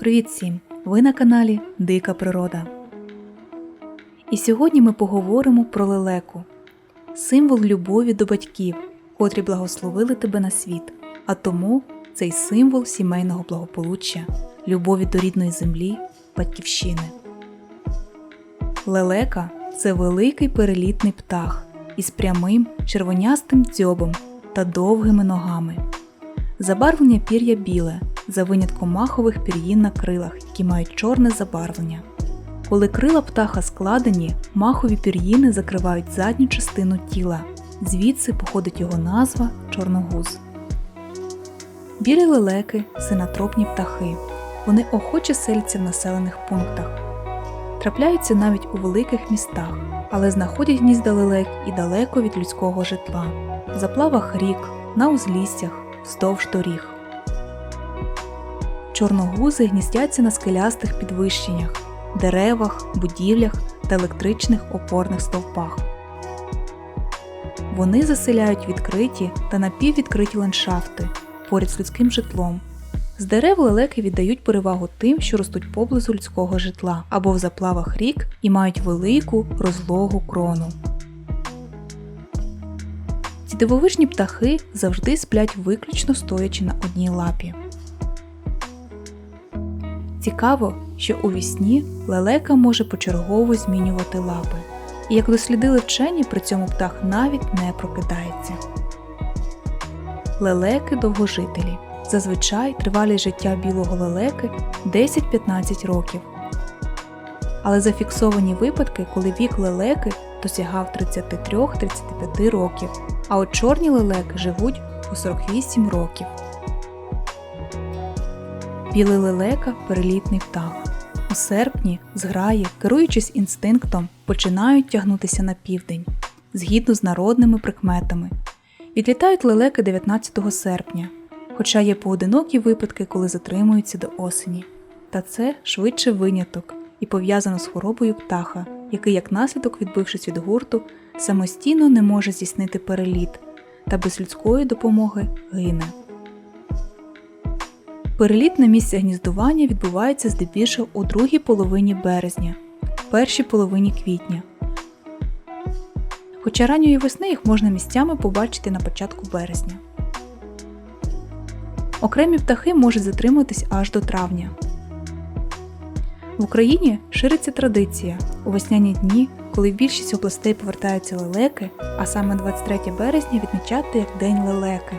Привіт всім! Ви на каналі Дика Природа. І сьогодні ми поговоримо про лелеку символ любові до батьків, котрі благословили тебе на світ, а тому цей символ сімейного благополуччя, любові до рідної землі, батьківщини. Лелека це великий перелітний птах із прямим червонястим дзьобом та довгими ногами. Забарвлення пір'я біле, за винятком махових пір'їн на крилах, які мають чорне забарвлення. Коли крила птаха складені, махові пір'їни закривають задню частину тіла, звідси походить його назва чорногуз. Білі лелеки синатропні птахи. Вони охоче селяться в населених пунктах. Трапляються навіть у великих містах, але знаходять гнізда лелек і далеко від людського житла, в заплавах рік, на узліссях, вздовж доріг. Чорногузи гніздяться на скелястих підвищеннях, деревах, будівлях та електричних опорних стовпах. Вони заселяють відкриті та напіввідкриті ландшафти поряд з людським житлом. З дерев лелеки віддають перевагу тим, що ростуть поблизу людського житла або в заплавах рік і мають велику розлогу крону. Ці дивовижні птахи завжди сплять виключно стоячи на одній лапі. Цікаво, що у вісні лелека може почергово змінювати лапи. І як дослідили вчені, при цьому птах навіть не прокидається. Лелеки довгожителі. Зазвичай тривалість життя білого лелеки 10-15 років. Але зафіксовані випадки, коли вік лелеки досягав 33-35 років, а от чорні лелеки живуть у 48 років. Білий лелека перелітний птах. У серпні зграї, керуючись інстинктом, починають тягнутися на південь згідно з народними прикметами. Відлітають лелеки 19 серпня, хоча є поодинокі випадки, коли затримуються до осені. Та це швидше виняток і пов'язано з хворобою птаха, який, як наслідок, відбившись від гурту, самостійно не може здійснити переліт та без людської допомоги гине. Переліт на місце гніздування відбувається здебільшого у другій половині березня, першій половині квітня. Хоча ранньої весни їх можна місцями побачити на початку березня. Окремі птахи можуть затриматись аж до травня. В Україні шириться традиція у весняні дні, коли в більшість областей повертаються лелеки, а саме 23 березня відмічати як День лелеки.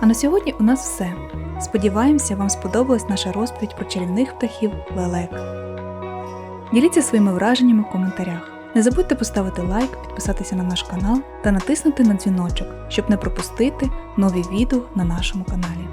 А на сьогодні у нас все. Сподіваємося, вам сподобалась наша розповідь про чарівних птахів лелек. Діліться своїми враженнями в коментарях. Не забудьте поставити лайк, підписатися на наш канал та натиснути на дзвіночок, щоб не пропустити нові відео на нашому каналі.